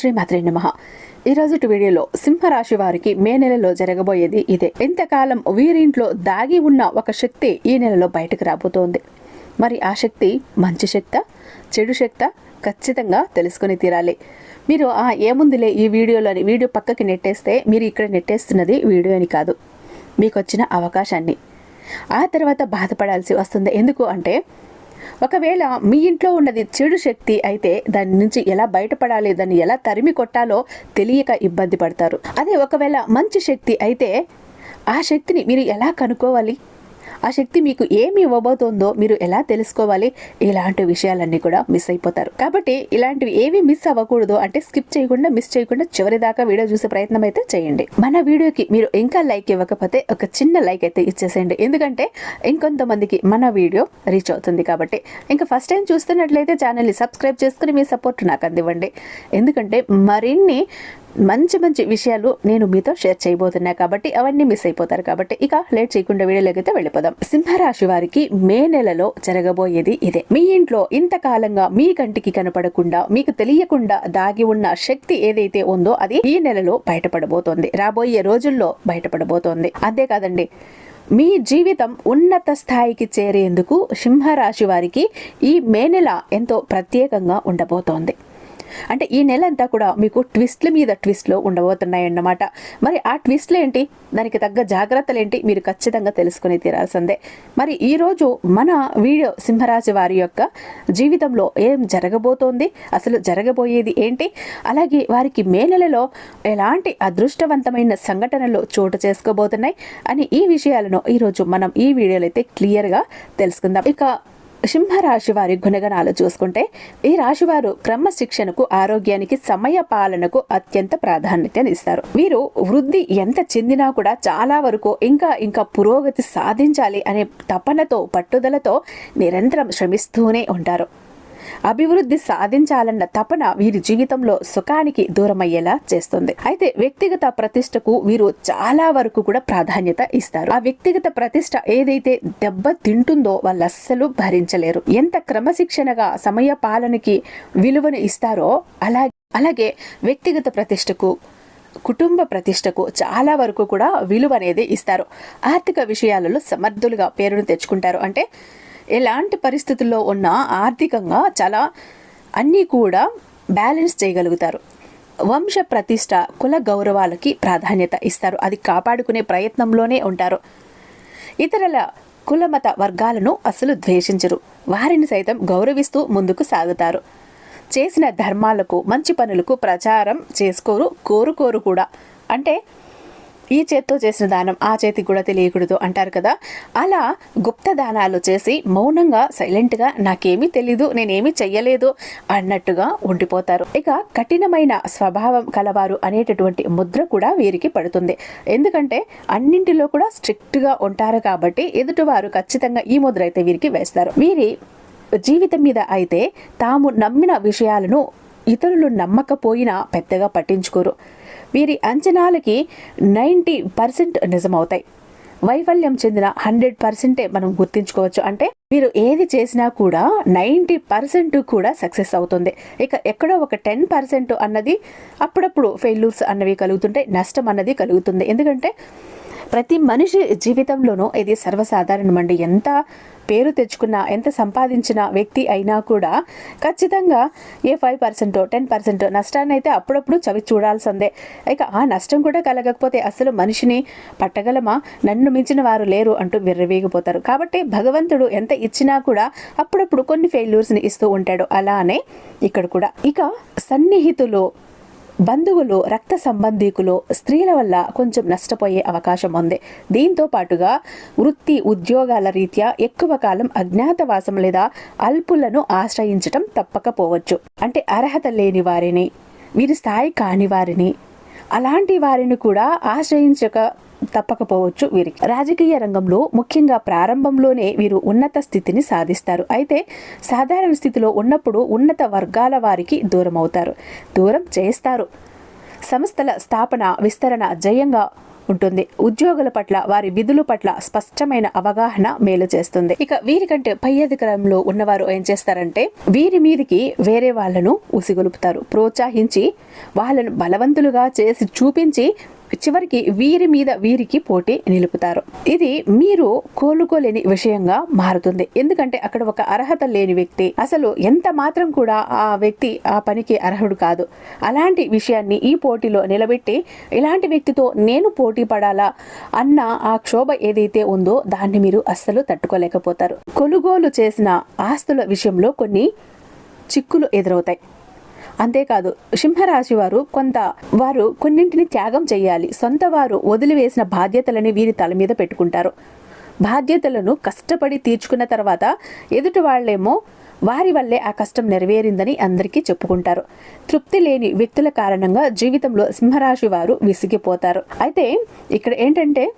శ్రీమాత్రి నమ. ఈరోజు వీడియోలో సింహరాశి వారికి మే నెలలో జరగబోయేది ఇదే. ఇంతకాలం వీరింట్లో దాగి ఉన్న ఒక శక్తి ఈ నెలలో బయటకు రాబోతోంది. మరి ఆ శక్తి మంచి శక్త చెడు శక్త ఖచ్చితంగా తెలుసుకుని తీరాలి. మీరు ఆ ఏముందిలే ఈ వీడియోలోని వీడియో పక్కకి నెట్టేస్తే మీరు ఇక్కడ నెట్టేస్తున్నది వీడియో అని కాదు. మీకు వచ్చిన అవకాశాన్ని. ఆ తర్వాత బాధపడాల్సి వస్తుంది. ఎందుకు అంటే ఒకవేళ మీ ఇంట్లో ఉన్నది చెడు శక్తి అయితే దాని నుంచి ఎలా బయటపడాలి దాన్ని ఎలా తరిమి కొట్టాలో తెలియక ఇబ్బంది పడతారు. అదే ఒకవేళ మంచి శక్తి అయితే ఆ శక్తిని మీరు ఎలా కనుక్కోవాలి? ఆ శక్తి మీకు ఏమి ఇవ్వబోతోందో మీరు ఎలా తెలుసుకోవాలి? ఇలాంటి విషయాలన్నీ కూడా మిస్ అయిపోతారు. కాబట్టి ఇలాంటివి ఏవి మిస్ అవ్వకూడదు అంటే స్కిప్ చేయకుండా మిస్ చేయకుండా చివరి దాకా వీడియో చూసే ప్రయత్నం అయితే చేయండి. మన వీడియోకి మీరు ఇంకా లైక్ ఇవ్వకపోతే ఒక చిన్న లైక్ అయితే ఇచ్చేసేయండి. ఎందుకంటే ఇంకొంతమందికి మన వీడియో రీచ్ అవుతుంది కాబట్టి. ఇంకా ఫస్ట్ టైం చూస్తున్నట్లయితే ఛానల్ని సబ్స్క్రైబ్ చేసుకుని మీ సపోర్ట్ నాకు అందివ్వండి. ఎందుకంటే మరిన్ని మంచి మంచి విషయాలు నేను మీతో షేర్ చేయబోతున్నా కాబట్టి అవన్నీ మిస్ అయిపోతారు కాబట్టి ఇక లేట్ చేయకుండా వీడియోలోకి వెళ్ళిపోదాం. సింహరాశి వారికి మే నెలలో జరగబోయేది ఇదే. మీ ఇంట్లో ఇంతకాలంగా మీ కంటికి కనపడకుండా మీకు తెలియకుండా దాగి ఉన్న శక్తి ఏదైతే ఉందో అది ఈ నెలలో బయటపడబోతోంది. రాబోయే రోజుల్లో బయటపడబోతోంది. అంతేకాదండి మీ జీవితం ఉన్నత స్థాయికి చేరేందుకు సింహరాశి వారికి ఈ మే నెల ఎంతో ప్రత్యేకంగా ఉండబోతోంది. అంటే ఈ నెల అంతా కూడా మీకు ట్విస్ట్ల మీద ట్విస్ట్లు ఉండబోతున్నాయి అన్నమాట మరి ఆ ట్విస్ట్లు ఏంటి దానికి తగ్గ జాగ్రత్తలు ఏంటి మీరు ఖచ్చితంగా తెలుసుకుని తీరాల్సిందే. మరి ఈరోజు మన వీడియో సింహరాశి వారి యొక్క జీవితంలో ఏం జరగబోతోంది? అసలు జరగబోయేది ఏంటి? అలాగే వారికి మే నెలలో ఎలాంటి అదృష్టవంతమైన సంఘటనలు చోటు చేసుకోబోతున్నాయి? అని ఈ విషయాలను ఈరోజు మనం ఈ వీడియోలో అయితే క్లియర్గా తెలుసుకుందాం. ఇక సింహరాశి వారి గుణగణాలు చూసుకుంటే ఈ రాశివారు క్రమశిక్షణకు ఆరోగ్యానికి సమయ పాలనకు అత్యంత ప్రాధాన్యతనిస్తారు. వీరు వృద్ధి ఎంత చెందినా కూడా చాలా వరకు ఇంకా ఇంకా పురోగతి సాధించాలి అనే తపనతో పట్టుదలతో నిరంతరం శ్రమిస్తూనే ఉంటారు. అభివృద్ధి సాధించాలన్న తపన వీరి జీవితంలో సుఖానికి దూరమయ్యేలా చేస్తుంది. అయితే వ్యక్తిగత ప్రతిష్టకు వీరు చాలా వరకు కూడా ప్రాధాన్యత ఇస్తారు. ఆ వ్యక్తిగత ప్రతిష్ట ఏదైతే దెబ్బ తింటుందో వాళ్ళు అస్సలు భరించలేరు. ఎంత క్రమశిక్షణగా సమయ పాలనకి విలువను ఇస్తారో అలాగే అలాగే వ్యక్తిగత ప్రతిష్టకు కుటుంబ ప్రతిష్టకు చాలా వరకు కూడా విలువ అనేది ఇస్తారు. ఆర్థిక విషయాలలో సమర్థులుగా పేరును తెచ్చుకుంటారు. అంటే ఎలాంటి పరిస్థితుల్లో ఉన్నా ఆర్థికంగా చాలా అన్నీ కూడా బ్యాలెన్స్ చేయగలుగుతారు. వంశ ప్రతిష్ట కుల గౌరవాలకి ప్రాధాన్యత ఇస్తారు. అది కాపాడుకునే ప్రయత్నంలోనే ఉంటారు. ఇతరుల కులమత వర్గాలను అసలు ద్వేషించరు. వారిని సైతం గౌరవిస్తూ ముందుకు సాగుతారు. చేసిన ధర్మాలకు మంచి పనులకు ప్రచారం చేసుకోరు కోరుకోరు కూడా. అంటే ఈ చేత్తో చేసిన దానం ఆ చేతికి కూడా తెలియకూడదు అంటారు కదా. అలా గుప్త దానాలు చేసి మౌనంగా సైలెంట్గా నాకేమీ తెలీదు నేనేమీ చెయ్యలేదు అన్నట్టుగా ఉండిపోతారు. ఇక కఠినమైన స్వభావం కలవారు అనేటటువంటి ముద్ర కూడా వీరికి పడుతుంది. ఎందుకంటే అన్నింటిలో కూడా స్ట్రిక్ట్గా ఉంటారు కాబట్టి ఎదుటివారు ఖచ్చితంగా ఈ ముద్ర అయితే వీరికి వేస్తారు. వీరి జీవితం మీద అయితే తాము నమ్మిన విషయాలను ఇతరులు నమ్మకపోయినా పెద్దగా పట్టించుకోరు. వీరి అంచనాలకి నైంటీ పర్సెంట్ నిజమవుతాయి. వైఫల్యం చెందిన హండ్రెడ్ పర్సెంటే మనం గుర్తించుకోవచ్చు. అంటే మీరు ఏది చేసినా కూడా నైంటీ పర్సెంట్ కూడా సక్సెస్ అవుతుంది. ఇక ఎక్కడో ఒక టెన్ పర్సెంట్ అన్నది అప్పుడప్పుడు ఫెయిల్యూర్స్ అన్నవి కలుగుతుంటే నష్టం అన్నది కలుగుతుంది. ఎందుకంటే ప్రతి మనిషి జీవితంలోనూ ఇది సర్వసాధారణమండి ఎంత పేరు తెచ్చుకున్న ఎంత సంపాదించిన వ్యక్తి అయినా కూడా ఖచ్చితంగా a five percent ten percent నష్టాన్ని అయితే అప్పుడప్పుడు చవి చూడాల్సిందే. ఇక ఆ నష్టం కూడా కలగకపోతే అసలు మనిషిని పట్టగలమా? నన్ను మించిన వారు లేరు అంటూ విర్రవేగిపోతారు. కాబట్టి భగవంతుడు ఎంత ఇచ్చినా కూడా అప్పుడప్పుడు కొన్ని ఫెయిల్యూర్స్ని ఇస్తూ ఉంటాడు. అలానే ఇక్కడ కూడా. ఇక సన్నిహితులు బంధువులు రక్త సంబంధీకులు స్త్రీల వల్ల కొంచెం నష్టపోయే అవకాశం ఉంది. దీంతో పాటుగా వృత్తి ఉద్యోగాల రీత్యా ఎక్కువ కాలం అజ్ఞాతవాసం లేదా అల్పులను ఆశ్రయించటం తప్పకపోవచ్చు. అంటే అర్హత లేని వారిని వీరి స్థాయి కాని వారిని అలాంటి వారిని కూడా ఆశ్రయించక తప్పకపోవచ్చు వీరికి. రాజకీయ రంగంలో ముఖ్యంగా ప్రారంభంలోనే వీరు ఉన్నత స్థితిని సాధిస్తారు. అయితే సాధారణ స్థితిలో ఉన్నప్పుడు ఉన్నత వర్గాల వారికి దూరం అవుతారు దూరం చేస్తారు. సంస్థల స్థాపన విస్తరణ జయంగా ఉంటుంది. ఉద్యోగుల పట్ల వారి విధుల పట్ల స్పష్టమైన అవగాహన మేలు చేస్తుంది. ఇక వీరికంటే పై అధికారంలో ఉన్నవారు ఏం చేస్తారంటే వీరి మీదికి వేరే వాళ్ళను ఉసిగొలుపుతారు. ప్రోత్సహించి వాళ్ళను బలవంతులుగా చేసి చూపించి చివరికి వీరి మీద వీరికి పోటీ నిలుపుతారు. ఇది మీరు కోలుకోలేని విషయంగా మారుతుంది. ఎందుకంటే అక్కడ ఒక అర్హత లేని వ్యక్తి. అసలు ఎంత మాత్రం కూడా ఆ వ్యక్తి ఆ పనికి అర్హుడు కాదు. అలాంటి విషయాన్ని ఈ పోటీలో నిలబెట్టి ఇలాంటి వ్యక్తితో నేను పోటీ పడాలా అన్న ఆ క్షోభ ఏదైతే ఉందో దాన్ని మీరు అస్సలు తట్టుకోలేకపోతారు. కొనుగోలు చేసిన ఆస్తుల విషయంలో కొన్ని చిక్కులు ఎదురవుతాయి. అంతేకాదు సింహరాశి వారు కొంత వారు కొన్నింటిని త్యాగం చేయాలి సొంత వారు వదిలివేసిన బాధ్యతలని వీరి తల మీద పెట్టుకుంటారు. బాధ్యతలను కష్టపడి తీర్చుకున్న తర్వాత ఎదుటి వాళ్ళేమో వారి వల్లే ఆ కష్టం నెరవేరిందని అందరికీ చెప్పుకుంటారు. తృప్తి లేని వ్యక్తుల కారణంగా జీవితంలో సింహరాశి వారు విసిగిపోతారు. అయితే ఇక్కడ ఏంటంటే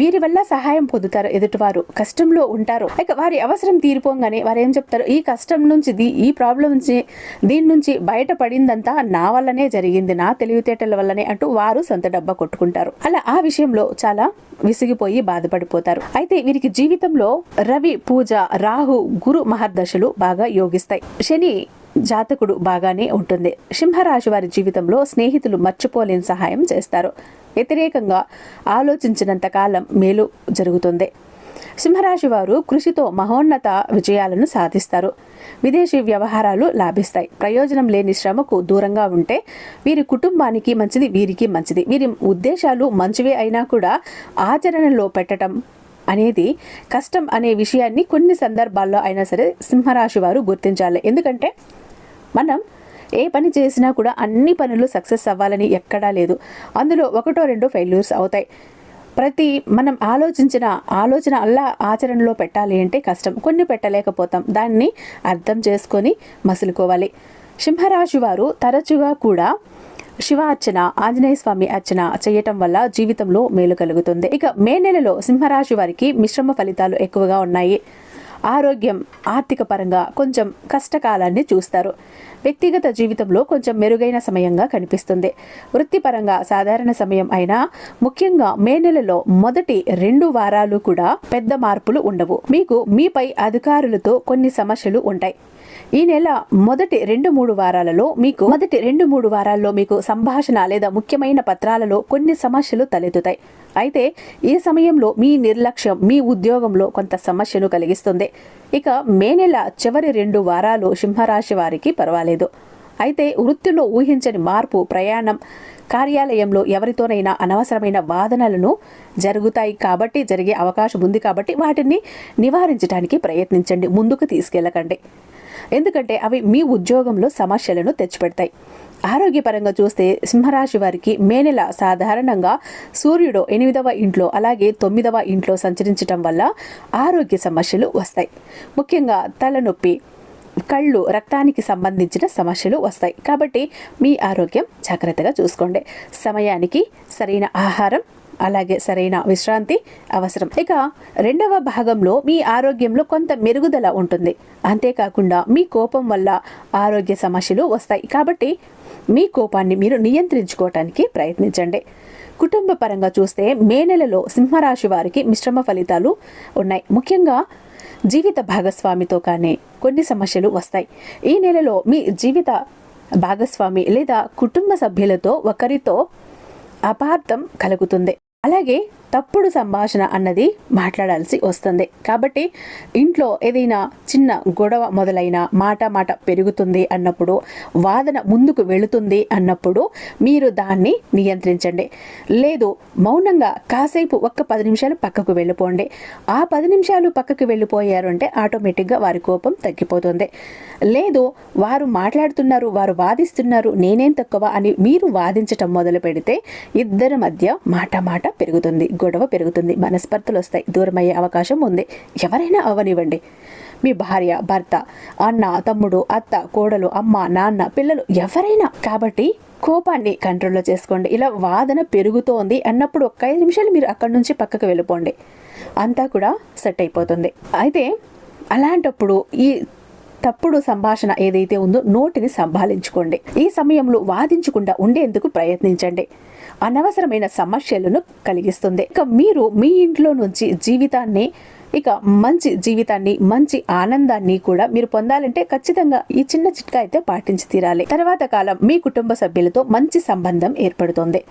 వీరి వల్ల సహాయం పొందుతారు ఎదుటివారు కష్టంలో ఉంటారు. ఇక వారి అవసరం తీరిపోగానే వారు ఏం చెప్తారు? ఈ కష్టం నుంచి ఈ ప్రాబ్లం నుంచి దీని నుంచి బయటపడిందంతా నా వల్లనే జరిగింది. నా తెలివితేటల వల్లనే అంటూ వారు సొంత డబ్బా కొట్టుకుంటారు. అలా ఆ విషయంలో చాలా విసిగిపోయి బాధపడిపోతారు. అయితే వీరికి జీవితంలో రవి పూజ రాహు గురు మహర్దశలు బాగా యోగిస్తాయి. శని జాతకుడు బాగానే ఉంటుంది. సింహరాశి వారి జీవితంలో స్నేహితులు మర్చిపోలేని సహాయం చేస్తారు. వ్యతిరేకంగా ఆలోచించినంత కాలం మేలు జరుగుతుంది. సింహరాశి వారు కృషితో మహోన్నత విజయాలను సాధిస్తారు. విదేశీ వ్యవహారాలు లాభిస్తాయి. ప్రయోజనం లేని శ్రమకు దూరంగా ఉంటే వీరి కుటుంబానికి మంచిది వీరికి మంచిది. వీరి ఉద్దేశాలు మంచివే అయినా కూడా ఆచరణలో పెట్టడం అనేది కష్టం అనే విషయాన్ని కొన్ని సందర్భాల్లో అయినా సరే సింహరాశి వారు గుర్తించాలి. ఎందుకంటే మనం ఏ పని చేసినా కూడా అన్ని పనులు సక్సెస్ అవ్వాలని ఎక్కడా లేదు. అందులో ఒకటో రెండో ఫెయిల్యూర్స్ అవుతాయి. ప్రతి మనం ఆలోచించిన ఆలోచన అల్లా ఆచరణలో పెట్టాలి అంటే కష్టం. కొన్ని పెట్టలేకపోతాం. దాన్ని అర్థం చేసుకొని మసులుకోవాలి. సింహరాశి వారు తరచుగా కూడా శివ అర్చన ఆంజనేయ స్వామి అర్చన చేయటం వల్ల జీవితంలో మేలు కలుగుతుంది. ఇక మే నెలలో సింహరాశి వారికి మిశ్రమ ఫలితాలు ఎక్కువగా ఉన్నాయి. ఆరోగ్యం ఆర్థిక పరంగా కొంచెం కష్టకాలాన్ని చూస్తారు. వ్యక్తిగత జీవితంలో కొంచెం మెరుగైన సమయంగా కనిపిస్తుంది. వృత్తిపరంగా సాధారణ సమయం అయినా ముఖ్యంగా మే నెలలో మొదటి రెండు వారాలు కూడా పెద్ద మార్పులు ఉండవు. మీకు మీపై అధికారులతో కొన్ని సమస్యలు ఉంటాయి. ఈ నెల మొదటి రెండు మూడు వారాలలో మీకు మొదటి రెండు మూడు వారాల్లో మీకు సంభాషణ లేదా ముఖ్యమైన పత్రాలలో కొన్ని సమస్యలు తలెత్తుతాయి. అయితే ఈ సమయంలో మీ నిర్లక్ష్యం మీ ఉద్యోగంలో కొంత సమస్యను కలిగిస్తుంది. ఇక మే నెల చివరి రెండు వారాలు సింహరాశి వారికి పర్వాలేదు. అయితే వృత్తిలో ఊహించని మార్పు ప్రయాణం కార్యాలయంలో ఎవరితోనైనా అనవసరమైన వాదనలను జరుగుతాయి కాబట్టి జరిగే అవకాశం ఉంది కాబట్టి వాటిని నివారించడానికి ప్రయత్నించండి ముందుకు తీసుకెళ్ళకండి. ఎందుకంటే అవి మీ ఉద్యోగంలో సమస్యలను తెచ్చిపెడతాయి. ఆరోగ్యపరంగా చూస్తే సింహరాశి వారికి మే నెల సాధారణంగా సూర్యుడు ఎనిమిదవ ఇంట్లో అలాగే తొమ్మిదవ ఇంట్లో సంచరించటం వల్ల ఆరోగ్య సమస్యలు వస్తాయి. ముఖ్యంగా తలనొప్పి కళ్ళు రక్తానికి సంబంధించిన సమస్యలు వస్తాయి. కాబట్టి మీ ఆరోగ్యం జాగ్రత్తగా చూసుకోండి. సమయానికి సరైన ఆహారం అలాగే సరైన విశ్రాంతి అవసరం. ఇక రెండవ భాగంలో మీ ఆరోగ్యంలో కొంత మెరుగుదల ఉంటుంది. అంతేకాకుండా మీ కోపం వల్ల ఆరోగ్య సమస్యలు వస్తాయి. కాబట్టి మీ కోపాన్ని మీరు నియంత్రించుకోవటానికి ప్రయత్నించండి. కుటుంబ పరంగా చూస్తే మే నెలలో సింహరాశి వారికి మిశ్రమ ఫలితాలు ఉన్నాయి. ముఖ్యంగా జీవిత భాగస్వామితో కానీ కొన్ని సమస్యలు వస్తాయి. ఈ నెలలో మీ జీవిత భాగస్వామి లేదా కుటుంబ సభ్యులతో ఒకరితో అపార్థం కలుగుతుంది. అలాగే తప్పుడు సంభాషణ అన్నది మాట్లాడాల్సి వస్తుంది. కాబట్టి ఇంట్లో ఏదైనా చిన్న గొడవ మొదలైన మాట మాట పెరుగుతుంది అన్నప్పుడు వాదన ముందుకు వెళుతుంది అన్నప్పుడు మీరు దాన్ని నియంత్రించండి. లేదు మౌనంగా కాసేపు ఒక్క పది నిమిషాలు పక్కకు వెళ్ళిపోండి. ఆ పది నిమిషాలు పక్కకు వెళ్ళిపోయారు అంటే ఆటోమేటిక్గా వారి కోపం తగ్గిపోతుంది. లేదు వారు మాట్లాడుతున్నారు వారు వాదిస్తున్నారు నేనేం తక్కువ అని మీరు వాదించటం మొదలు పెడితే ఇద్దరి మధ్య మాట మాట పెరుగుతుంది. గొడవ పెరుగుతుంది. మనస్పర్ధలు వస్తాయి. దూరమయ్యే అవకాశం ఉంది. ఎవరైనా అవనివ్వండి. మీ భార్య భర్త అన్న తమ్ముడు అత్త కోడలు అమ్మ నాన్న పిల్లలు ఎవరైనా కాబట్టి కోపాన్ని కంట్రోల్లో చేసుకోండి. ఇలా వాదన పెరుగుతోంది అన్నప్పుడు ఒక ఐదు నిమిషాలు మీరు అక్కడి నుంచి పక్కకు వెళ్ళిపోండి. అంతా కూడా సెట్ అయిపోతుంది. అయితే అలాంటప్పుడు ఈ తప్పుడు సంభాషణ ఏదైతే ఉందో నోటిని సంభాళించుకోండి. ఈ సమయంలో వాదించకుండా ఉండేందుకు ప్రయత్నించండి. అనవసరమైన సమస్యలను కలిగిస్తుంది. ఇక మీరు మీ ఇంట్లో నుంచి జీవితాన్ని ఇక మంచి జీవితాన్ని మంచి ఆనందాన్ని కూడా మీరు పొందాలంటే ఖచ్చితంగా ఈ చిన్న చిట్కా అయితే పాటించి తీరాలి. తర్వాత కాలం మీ కుటుంబ సభ్యులతో మంచి సంబంధం ఏర్పడుతుంది.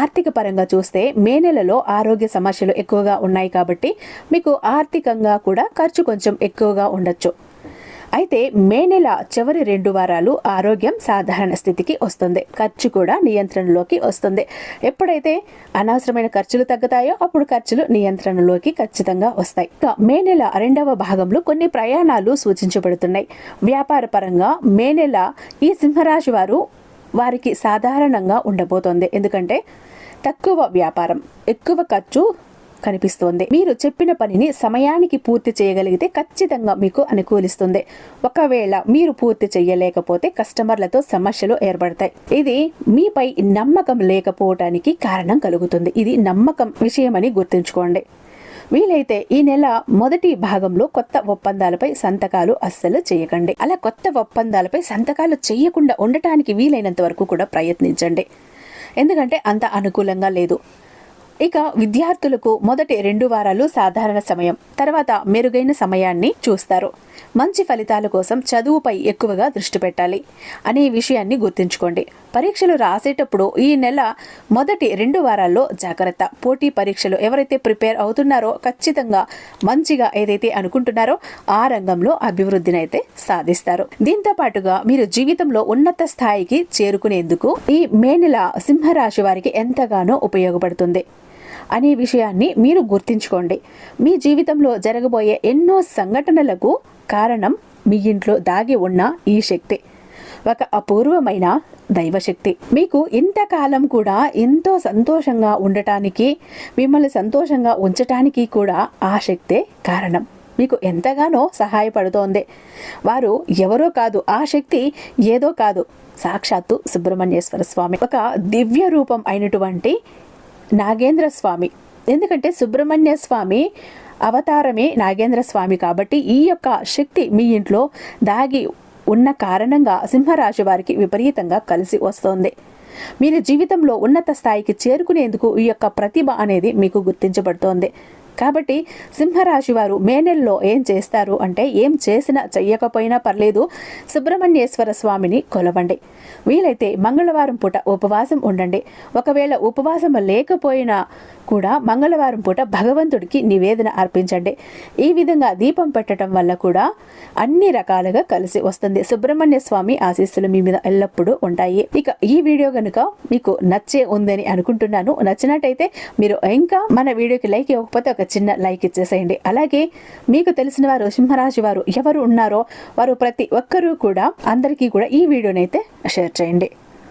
ఆర్థిక పరంగా చూస్తే మే నెలలో ఆరోగ్య సమస్యలు ఎక్కువగా ఉన్నాయి కాబట్టి మీకు ఆర్థికంగా కూడా ఖర్చు కొంచెం ఎక్కువగా ఉండొచ్చు. అయితే మే నెల చివరి రెండు వారాలు ఆరోగ్యం సాధారణ స్థితికి వస్తుంది. ఖర్చు కూడా నియంత్రణలోకి వస్తుంది. ఎప్పుడైతే అనవసరమైన ఖర్చులు తగ్గుతాయో అప్పుడు ఖర్చులు నియంత్రణలోకి ఖచ్చితంగా వస్తాయి. ఇక మే నెల రెండవ భాగంలో కొన్ని ప్రయాణాలు సూచించబడుతున్నాయి. వ్యాపార పరంగా మే నెల ఈ సింహరాశి వారు వారికి సాధారణంగా ఉండబోతోంది. ఎందుకంటే తక్కువ వ్యాపారం ఎక్కువ ఖర్చు కనిపిస్తోంది. మీరు చెప్పిన పనిని సమయానికి పూర్తి చేయగలిగితే ఖచ్చితంగా మీకు అనుకూలిస్తుంది. ఒకవేళ మీరు పూర్తి చేయలేకపోతే కస్టమర్లతో సమస్యలు ఏర్పడతాయి. ఇది మీపై నమ్మకం లేకపోవటానికి కారణం కలుగుతుంది. ఇది నమ్మకం విషయమని గుర్తుంచుకోండి. వీలైతే ఈ నెల మొదటి భాగంలో కొత్త ఒప్పందాలపై సంతకాలు అస్సలు చేయకండి. అలా కొత్త ఒప్పందాలపై సంతకాలు చేయకుండా ఉండటానికి వీలైనంత వరకు కూడా ప్రయత్నించండి. ఎందుకంటే అంత అనుకూలంగా లేదు. ఇక విద్యార్థులకు మొదటి రెండు వారాలు సాధారణ సమయం. తర్వాత మెరుగైన సమయాన్ని చూస్తారు. మంచి ఫలితాల కోసం చదువుపై ఎక్కువగా దృష్టి పెట్టాలి. అనే విషయాన్ని గుర్తుంచుకోండి. పరీక్షలు రాసేటప్పుడు ఈ నెల మొదటి రెండు వారాల్లో జాగ్రత్త. పోటీ పరీక్షలు ఎవరైతే ప్రిపేర్ అవుతున్నారో ఖచ్చితంగా మంచిగా ఏదైతే అనుకుంటున్నారో ఆ రంగంలో అభివృద్ధినైతే సాధిస్తారు. దీంతో పాటుగా మీరు జీవితంలో ఉన్నత స్థాయికి చేరుకునేందుకు ఈ మే నెల సింహరాశి వారికి ఎంతగానో ఉపయోగపడుతుంది. అనే విషయాన్ని మీరు గుర్తించుకోండి. మీ జీవితంలో జరగబోయే ఎన్నో సంఘటనలకు కారణం మీ ఇంట్లో దాగి ఉన్న ఈ శక్తి. ఒక అపూర్వమైన దైవశక్తి. మీకు ఇంతకాలం కూడా ఎంతో సంతోషంగా ఉండటానికి మిమ్మల్ని సంతోషంగా ఉంచటానికి కూడా ఆ శక్తే కారణం. మీకు ఎంతగానో సహాయపడుతోంది. వారు ఎవరో కాదు ఆ శక్తి ఏదో కాదు. సాక్షాత్తు సుబ్రహ్మణ్యేశ్వర స్వామి. ఒక దివ్య రూపం అయినటువంటి నాగేంద్ర స్వామి ఎందుకంటే సుబ్రహ్మణ్య స్వామి అవతారమే నాగేంద్ర స్వామి కాబట్టి ఈ యొక్క శక్తి మీ ఇంట్లో దాగి ఉన్న కారణంగా సింహరాశి వారికి విపరీతంగా కలిసి వస్తోంది. మీరు జీవితంలో ఉన్నత స్థాయికి చేరుకునేందుకు ఈ యొక్క ప్రతిభ అనేది మీకు గుర్తించబడుతోంది. కాబట్టి సింహరాశి వారు మే నెలలో ఏం చేస్తారు అంటే ఏం చేసినా చెయ్యకపోయినా పర్లేదు. సుబ్రహ్మణ్యేశ్వర స్వామిని కొలవండి. వీలైతే మంగళవారం పూట ఉపవాసం ఉండండి. ఒకవేళ ఉపవాసం లేకపోయినా కూడా మంగళవారం పూట భగవంతుడికి నివేదన అర్పించండి. ఈ విధంగా దీపం పెట్టడం వల్ల కూడా అన్ని రకాలుగా కలిసి వస్తుంది. సుబ్రహ్మణ్య స్వామి ఆశీస్సులు మీ మీద ఎల్లప్పుడూ ఉంటాయి. ఇక ఈ వీడియో కనుక మీకు నచ్చే ఉందని అనుకుంటున్నాను. నచ్చినట్టయితే మీరు ఇంకా మన వీడియోకి లైక్ ఇవ్వకపోతే ఒక చిన్న లైక్ ఇచ్చేసేయండి. అలాగే మీకు తెలిసిన వారు సింహరాశి వారు ఎవరు ఉన్నారో వారు ప్రతి ఒక్కరూ కూడా అందరికీ కూడా ఈ వీడియోనైతే షేర్ చేయండి.